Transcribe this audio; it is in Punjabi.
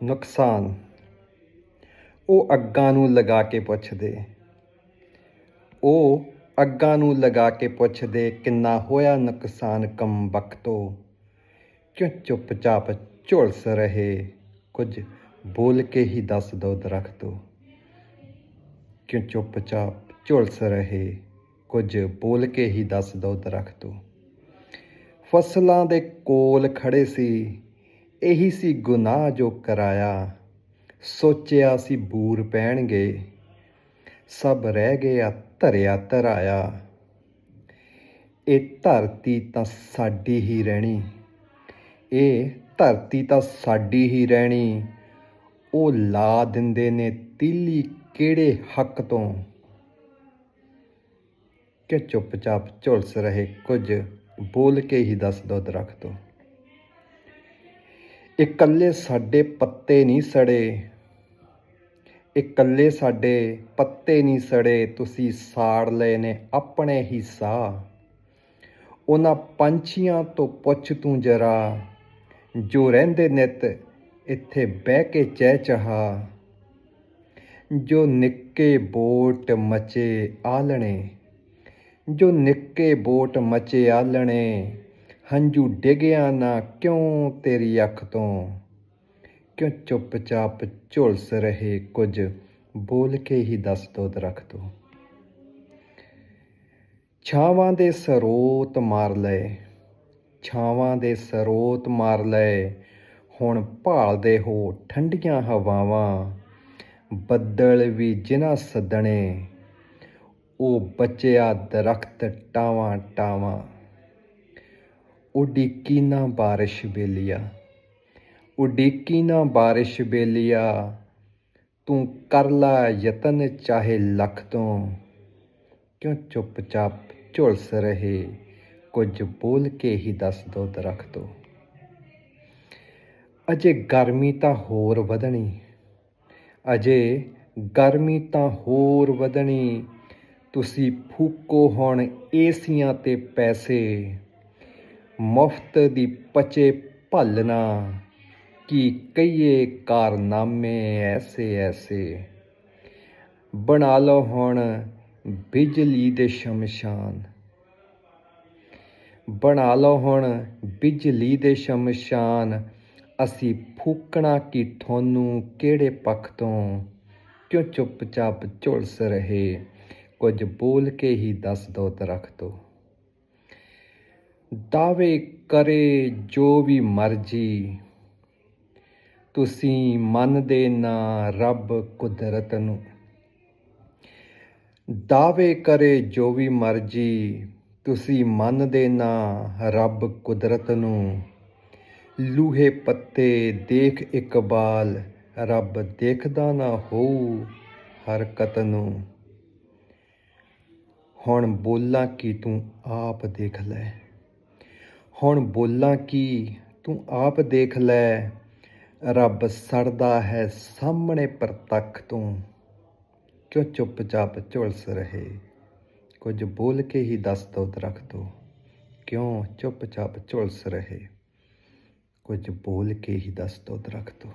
ਨੁਕਸਾਨ। ਉਹ ਅੱਗਾਂ ਨੂੰ ਲਗਾ ਕੇ ਪੁੱਛਦੇ, ਉਹ ਅੱਗਾਂ ਨੂੰ ਲਗਾ ਕੇ ਪੁੱਛਦੇ ਕਿੰਨਾ ਹੋਇਆ ਨੁਕਸਾਨ ਕਮ ਬਖਤੋ ਕਿਉਂ ਚੁੱਪਚਾਪ ਝੁਲਸ ਰਹੇ? ਕੁਝ ਬੋਲ ਕੇ ਹੀ ਦੱਸ ਦੋ ਦਰਖਤੋ। ਕਿਉਂ ਚੁੱਪਚਾਪ ਝੁਲਸ ਰਹੇ? ਕੁਝ ਬੋਲ ਕੇ ਹੀ ਦੱਸ ਦੋ ਦਰਖਤੋ। ਫਸਲਾਂ ਦੇ ਕੋਲ ਖੜੇ ਸੀ। ਇਹੀ ਸੀ ਗੁਨਾਹ ਜੋ ਕਰਾਇਆ। ਸੋਚਿਆ ਸੀ ਬੂਰ ਪੈਣਗੇ। ਸਭ ਰਹਿ ਗਿਆ, ਧਰਿਆ, ਧਰਾਇਆ। ਇਹ ਧਰਤੀ ਤਾਂ ਸਾਡੀ ਹੀ ਰਹਿਣੀ। ਇਹ ਧਰਤੀ ਤਾਂ ਸਾਡੀ ਹੀ ਰਹਿਣੀ। ਉਹ ਲਾ ਦਿੰਦੇ ਨੇ ਤੀਲੀ ਕਿਹੜੇ ਹੱਕ ਤੋਂ? ਕਿ ਚੁੱਪਚਾਪ ਝੁਲਸ ਰਹੇ ਕੁਝ, ਬੋਲ ਕੇ ਹੀ ਦੱਸ ਦੋ ਦਰਖਤੋ ਇਕੱਲੇ ਸਾਡੇ ਪੱਤੇ ਨਹੀਂ ਸੜੇ। ਇਕੱਲੇ ਸਾਡੇ ਪੱਤੇ ਨਹੀਂ ਸੜੇ, ਤੁਸੀਂ ਸਾੜ ਲਏ ਨੇ ਆਪਣੇ ਹੀ ਸਾਹ ਉਹਨਾਂ ਪੰਛੀਆਂ ਤੋਂ ਪੁੱਛ ਤੂੰ ਜਰਾ, ਜੋ ਰਹਿੰਦੇ ਨਿਤ ਇੱਥੇ ਬਹਿ ਕੇ ਚਹਿਚਹਾ ਜੋ ਨਿੱਕੇ ਬੋਟ ਮਚੇ ਆਲਣੇ ਜੋ ਨਿੱਕੇ ਬੋਟ ਮਚੇ ਆਲਣੇ ਹੰਝੂ ਡਿਗਿਆ ਨਾ ਕਿਉਂ ਤੇਰੀ ਅੱਖ ਤੋਂ? ਕਿਉਂ ਚੁੱਪਚਾਪ ਝੁਲਸ ਰਹੇ ਕੁਝ? ਬੋਲ ਕੇ ਹੀ ਦੱਸ ਦੋ ਦਰਖਤੋ ਛਾਵਾਂ ਦੇ ਸਰੋਤ ਮਾਰ ਲਏ ਛਾਵਾਂ ਦੇ ਸਰੋਤ ਮਾਰ ਲਏ ਹੁਣ ਭਾਲਦੇ ਹੋ ਠੰਡੀਆਂ ਹਵਾਵਾਂ। ਬੱਦਲ ਵੀ ਜਿਨ੍ਹਾਂ ਸੱਦਣੇ, ਉਹ ਬਚਿਆ ਦਰਖਤ ਟਾਵਾਂ ਟਾਵਾਂ ਉਡੀਕੀ ਨਾ ਬਾਰਿਸ਼ ਬੇਲੀਆ, ਉਡੀਕੀ ਨਾ ਬਾਰਿਸ਼ ਬੇਲੀਆ, ਤੂੰ ਕਰ ਲਾ ਯਤਨ ਚਾਹੇ ਲੱਖ ਤੋਂ। ਕਿਉਂ ਚੁੱਪਚਾਪ ਝੁਲਸ ਰਹੇ, ਕੁਝ ਬੋਲ ਕੇ ਹੀ ਦੱਸ ਦੋ ਦਰਖਤੋ ਅਜੇ ਗਰਮੀ ਤਾਂ ਹੋਰ ਵਧਣੀ, ਅਜੇ ਗਰਮੀ ਤਾਂ ਹੋਰ ਵਧਣੀ, ਤੁਸੀਂ ਫੂਕੋ ਹੁਣ ਏਸੀਆਂ ਤੇ ਪੈਸੇ। ਮੁਫਤ ਦੀ ਪਚੇ ਭੱਲਣਾ ਕੀ ਕਈਏ ਕਾਰਨਾਮੇ ਐਸੇ ਐਸੇ। ਬਣਾ ਲਓ ਹੁਣ ਬਿਜਲੀ ਦੇ ਸ਼ਮਸ਼ਾਨ। ਬਣਾ ਲਓ ਹੁਣ ਬਿਜਲੀ ਦੇ ਸ਼ਮਸ਼ਾਨ। ਅਸੀਂ ਫੂਕਣਾ ਕੀ ਤੁਹਾਨੂੰ ਕਿਹੜੇ ਪੱਖ ਤੋਂ? ਕਿਉਂ ਚੁੱਪਚਾਪ ਝੁਲਸ ਰਹੇ? ਕੁਝ ਬੋਲ ਕੇ ਹੀ ਦੱਸ ਦੋ ਦਰਖਤੋ ਦਾਅਵੇ ਕਰੇ ਜੋ ਵੀ ਮਰਜ਼ੀ। ਤੁਸੀਂ ਮੰਨਦੇ ਨਾ ਰੱਬ ਕੁਦਰਤ ਨੂੰ। ਦਾਅਵੇ ਕਰੇ ਜੋ ਵੀ ਮਰਜ਼ੀ, ਤੁਸੀਂ ਮੰਨਦੇ ਨਾ ਰੱਬ ਕੁਦਰਤ ਨੂੰ। ਲੂਹੇ ਪੱਤੇ ਦੇਖ ਇਕਬਾਲ ਰੱਬ ਦੇਖਦਾ ਨਾ ਹੋਊ ਹਰਕਤ ਨੂੰ। ਹੁਣ ਬੋਲਾਂ ਕਿ ਤੂੰ ਆਪ ਦੇਖ ਲੈ। ਹੁਣ ਬੋਲਾਂ ਕੀ? ਤੂੰ ਆਪ ਦੇਖ ਲੈ। ਰੱਬ ਸੜਦਾ ਹੈ ਸਾਹਮਣੇ ਪ੍ਰਤੱਖ ਤੋਂ। ਕਿਉਂ ਚੁੱਪਚਾਪ ਝੁਲਸ ਰਹੇ? ਕੁਝ ਬੋਲ ਕੇ ਹੀ ਦੱਸ ਦੋ। ਦਰਖਤੋ ਕਿਉਂ ਚੁੱਪਚਾਪ ਝੁਲਸ ਰਹੇ? ਕੁਝ ਬੋਲ ਕੇ ਹੀ ਦੱਸ ਦੋ। ਦਰਖਤੋ